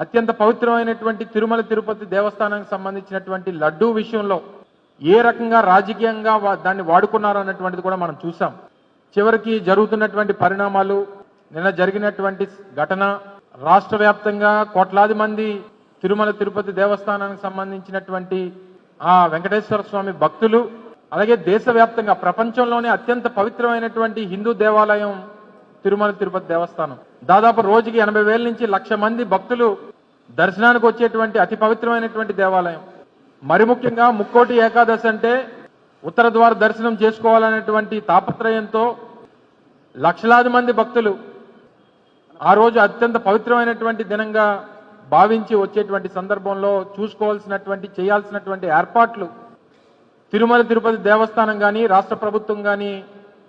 అత్యంత పవిత్రమైనటువంటి తిరుమల తిరుపతి దేవస్థానానికి సంబంధించినటువంటి లడ్డూ విషయంలో ఏ రకంగా రాజకీయంగా వా- దాన్ని వాడుకున్నారు అన్నటువంటిది కూడా మనం చూసాం. చివరికి జరుగుతున్నటువంటి పరిణామాలు నిన్న జరిగినటువంటి ఘటన రాష్ట్ర వ్యాప్తంగా కోట్లాది మంది తిరుమల తిరుపతి దేవస్థానానికి సంబంధించినటువంటి ఆ వెంకటేశ్వర స్వామి భక్తులు అలాగే దేశవ్యాప్తంగా ప్రపంచంలోనే అత్యంత పవిత్రమైనటువంటి హిందూ దేవాలయం తిరుమల తిరుపతి దేవస్థానం. దాదాపు రోజుకి ఎనభై వేల నుంచి లక్ష మంది భక్తులు దర్శనానికి వచ్చేటువంటి అతి పవిత్రమైనటువంటి దేవాలయం. మరి ముఖ్యంగా ముక్కోటి ఏకాదశి అంటే ఉత్తర ద్వార దర్శనం చేసుకోవాలనేటువంటి తాపత్రయంతో లక్షలాది మంది భక్తులు ఆ రోజు అత్యంత పవిత్రమైనటువంటి దినంగా భావించి వచ్చేటువంటి సందర్భంలో చూసుకోవాల్సినటువంటి చేయాల్సినటువంటి ఏర్పాట్లు తిరుమల తిరుపతి దేవస్థానం కానీ రాష్ట్ర ప్రభుత్వం కానీ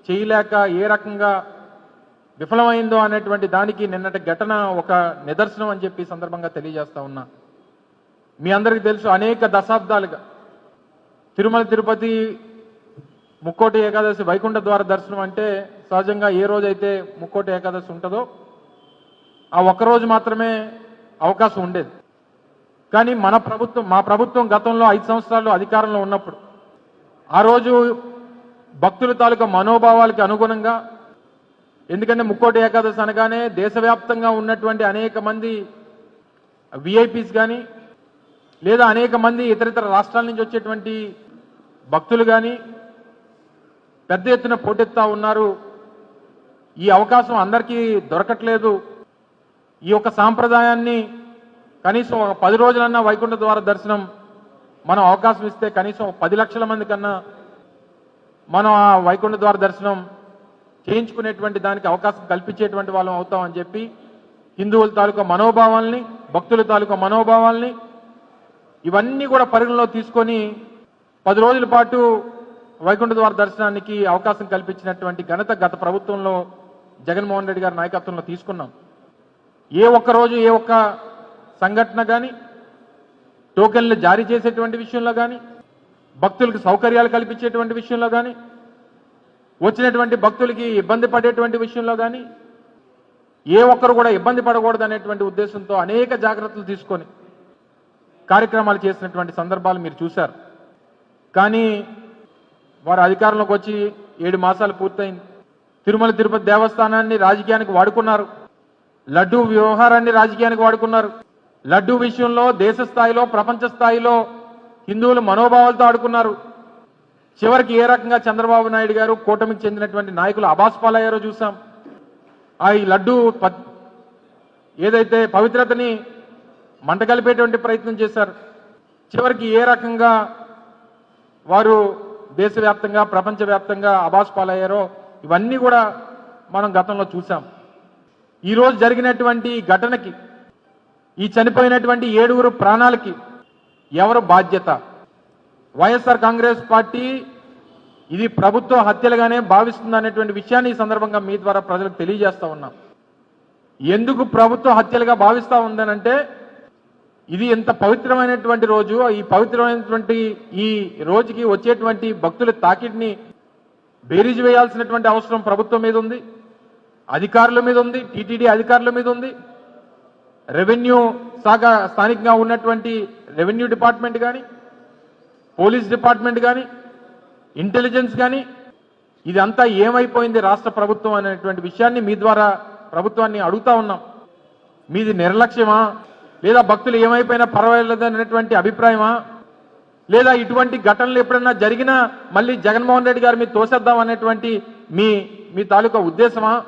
చేయలేక ఏ రకంగా విఫలమైందో అనేటువంటి దానికి నిన్నటి ఘటన ఒక నిదర్శనం అని చెప్పి సందర్భంగా తెలియజేస్తా ఉన్నా. మీ అందరికీ తెలుసు అనేక దశాబ్దాలుగా తిరుమల తిరుపతి ముక్కోటి ఏకాదశి వైకుంఠ ద్వార దర్శనం అంటే సహజంగా ఏ రోజైతే ముక్కోటి ఏకాదశి ఉంటుందో ఆ ఒక్క రోజు మాత్రమే అవకాశం ఉండేది. కానీ మన ప్రభుత్వం మా ప్రభుత్వం గతంలో ఐదు సంవత్సరాలు అధికారంలో ఉన్నప్పుడు ఆ రోజు భక్తుల తాలూకా మనోభావాలకి అనుగుణంగా ఎందుకంటే ముక్కోటి ఏకాదశి అనగానే దేశవ్యాప్తంగా ఉన్నటువంటి అనేక మంది విఐపీస్ కానీ లేదా అనేక మంది ఇతరితర రాష్ట్రాల నుంచి వచ్చేటువంటి భక్తులు కానీ పెద్ద ఎత్తున పోటెత్తా ఉన్నారు. ఈ అవకాశం అందరికీ దొరకట్లేదు. ఈ యొక్క సాంప్రదాయాన్ని కనీసం ఒక పది రోజులన్నా వైకుంఠ ద్వార దర్శనం మనం అవకాశం ఇస్తే కనీసం పది లక్షల మంది కన్నా మనం ఆ వైకుంఠ ద్వార దర్శనం చేయించుకునేటువంటి దానికి అవకాశం కల్పించేటువంటి వాళ్ళం అవుతామని చెప్పి హిందువుల తాలూకా మనోభావాల్ని భక్తుల తాలూకా మనోభావాల్ని ఇవన్నీ కూడా పరిగణలో తీసుకొని పది రోజుల పాటు వైకుంఠ ద్వార దర్శనానికి అవకాశం కల్పించినటువంటి ఘనత గత ప్రభుత్వంలో జగన్మోహన్ రెడ్డి గారి నాయకత్వంలో తీసుకున్నాం. ఏ ఒక్క రోజు ఏ ఒక్క సంఘటన కానీ టోకెన్లు జారీ చేసేటువంటి విషయంలో కానీ భక్తులకు సౌకర్యాలు కల్పించేటువంటి విషయంలో కానీ వచ్చినటువంటి భక్తులకి ఇబ్బంది పడేటువంటి విషయంలో కానీ ఏ ఒక్కరు కూడా ఇబ్బంది పడకూడదు అనేటువంటి ఉద్దేశంతో అనేక జాగ్రత్తలు తీసుకొని కార్యక్రమాలు చేసినటువంటి సందర్భాలు మీరు చూశారు. కానీ వారు అధికారంలోకి వచ్చి ఏడు మాసాలు పూర్తయింది. తిరుమల తిరుపతి దేవస్థానాన్ని రాజకీయానికి వాడుకున్నారు. లడ్డూ వ్యవహారాన్ని రాజకీయానికి వాడుకున్నారు. లడ్డూ విషయంలో దేశ స్థాయిలో ప్రపంచ స్థాయిలో హిందువులు మనోభావాలతో ఆడుకున్నారు. చివరికి ఏ రకంగా చంద్రబాబు నాయుడు గారు కూటమికి చెందినటువంటి నాయకులు అబాస్ పాలయ్యారో చూసాం. ఆ ఈ లడ్డూ ప- ఏదైతే పవిత్రతని మంటగలిపేటువంటి ప్రయత్నం చేశారు. చివరికి ఏ రకంగా వారు దేశవ్యాప్తంగా ప్రపంచవ్యాప్తంగా అబాస్ పాలయ్యారో ఇవన్నీ కూడా మనం గతంలో చూసాం. ఈరోజు జరిగినటువంటి ఘటనకి ఈ చనిపోయినటువంటి ఏడుగురు ప్రాణాలకి ఎవరు బాధ్యత? వైఎస్ఆర్ కాంగ్రెస్ పార్టీ ఇది ప్రభుత్వ హత్యలుగానే భావిస్తుంది అనేటువంటి విషయాన్ని ఈ సందర్భంగా మీ ద్వారా ప్రజలకు తెలియజేస్తా ఉన్నాం. ఎందుకు ప్రభుత్వ హత్యలుగా భావిస్తా ఉందనంటే ఇది ఎంత పవిత్రమైనటువంటి రోజు ఈ పవిత్రమైనటువంటి ఈ రోజుకి వచ్చేటువంటి భక్తుల తాకిడిని బేరీజు వేయాల్సినటువంటి అవసరం ప్రభుత్వం మీద ఉంది అధికారుల మీద ఉంది టీటీడీ అధికారుల మీద ఉంది. రెవెన్యూ శాఖ స్థానికంగా ఉన్నటువంటి రెవెన్యూ డిపార్ట్మెంట్ కానీ పోలీస్ డిపార్ట్మెంట్ కానీ ఇంటెలిజెన్స్ కానీ ఇదంతా ఏమైపోయింది రాష్ట్ర ప్రభుత్వం అనేటువంటి విషయాన్ని మీ ద్వారా ప్రభుత్వాన్ని అడుగుతా ఉన్నాం. మీది నిర్లక్ష్యమా? లేదా భక్తులు ఏమైపోయినా పర్వాలేదు అనేటువంటి అభిప్రాయమా? లేదా ఇటువంటి ఘటనలు ఎప్పుడన్నా జరిగినా మళ్ళీ జగన్మోహన్ రెడ్డి గారు మీరు తోసేద్దాం అనేటువంటి మీ మీ తాలూకా ఉద్దేశమా?